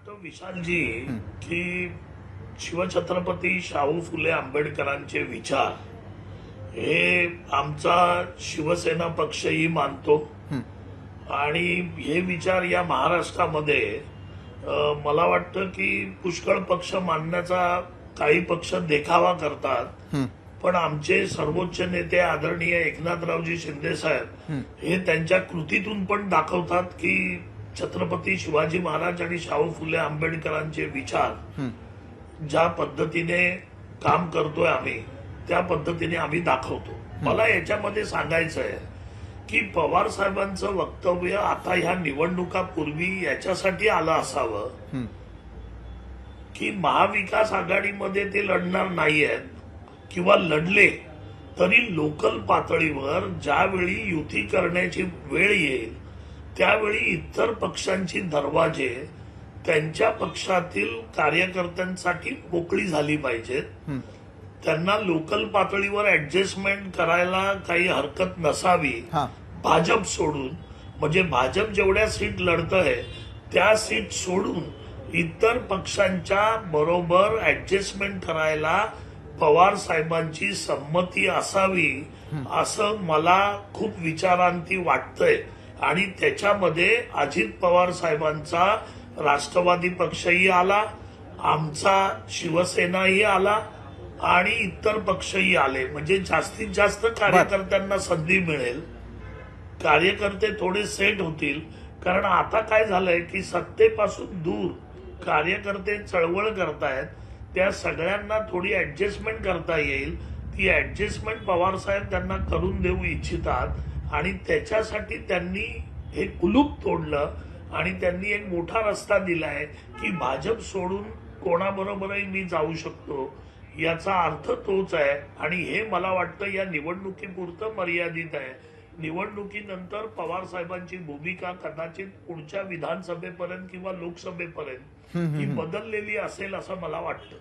वाटतं विशालजी की शिवछत्रपती शाहू फुले आंबेडकरांचे विचार हे आमचा शिवसेना पक्षही मानतो. आणि हे विचार या महाराष्ट्रामध्ये मला वाटतं की पुष्कळ पक्ष मानण्याचा काही पक्ष देखावा करतात. पण आमचे सर्वोच्च नेते आदरणीय एकनाथरावजी शिंदे साहेब हे त्यांच्या कृतीतून पण दाखवतात की छत्रपती शिवाजी महाराज आणि शाहू फुले आंबेडकरांचे विचार ज्या पद्धतीने काम करतोय आम्ही त्या पद्धतीने आम्ही दाखवतो. मला याच्यामध्ये सांगायचं आहे की पवार साहेबांचं वक्तव्य आता ह्या निवडणुकापूर्वी याच्यासाठी आलं असावं की महाविकास आघाडीमध्ये ते लढणार नाही आहेत किंवा लढले तरी लोकल पातळीवर ज्यावेळी युती करण्याची वेळ येईल त्यावेळी इतर पक्षांची दरवाजे त्यांच्या पक्षातील कार्यकर्त्यांसाठी मोकळी झाली पाहिजेत. त्यांना लोकल पातळीवर ऍडजस्टमेंट करायला काही हरकत नसावी. भाजप सोडून म्हणजे भाजप जेवढ्या सीट लढत आहे त्या सीट सोडून इतर पक्षांच्या बरोबर ऍडजस्टमेंट करायला पवार साहेबांची संमती असावी असं मला खूप विचारांती वाटतंय. आणि त्याच्यामध्ये अजित पवार साहेबांचा राष्ट्रवादी पक्षही आला आमचा शिवसेनाही आला आणि इतर पक्षही आले. म्हणजे जास्तीत जास्त कार्यकर्त्यांना संधी मिळेल. कार्यकर्ते थोडे सेट होतील. कारण आता काय झालंय की सत्तेपासून दूर कार्यकर्ते चळवळ करतायत त्या सगळ्यांना थोडी ऍडजस्टमेंट करता येईल. ती ऍडजस्टमेंट पवार साहेब त्यांना करून देऊ इच्छितात आणि त्याच्यासाठी त्यांनी हे कुलूप तोडलं आणि त्यांनी एक मोठा रस्ता दिलाय की भाजप सोडून कोणाबरोबरही मी जाऊ शकतो. याचा अर्थ तोच आहे आणि हे मला वाटतं या निवडणुकीपुरतं मर्यादित आहे. निवडणुकीनंतर पवार साहेबांची भूमिका कदाचित पुढच्या विधानसभेपर्यंत किंवा लोकसभेपर्यंत ही बदललेली असेल असं मला वाटतं.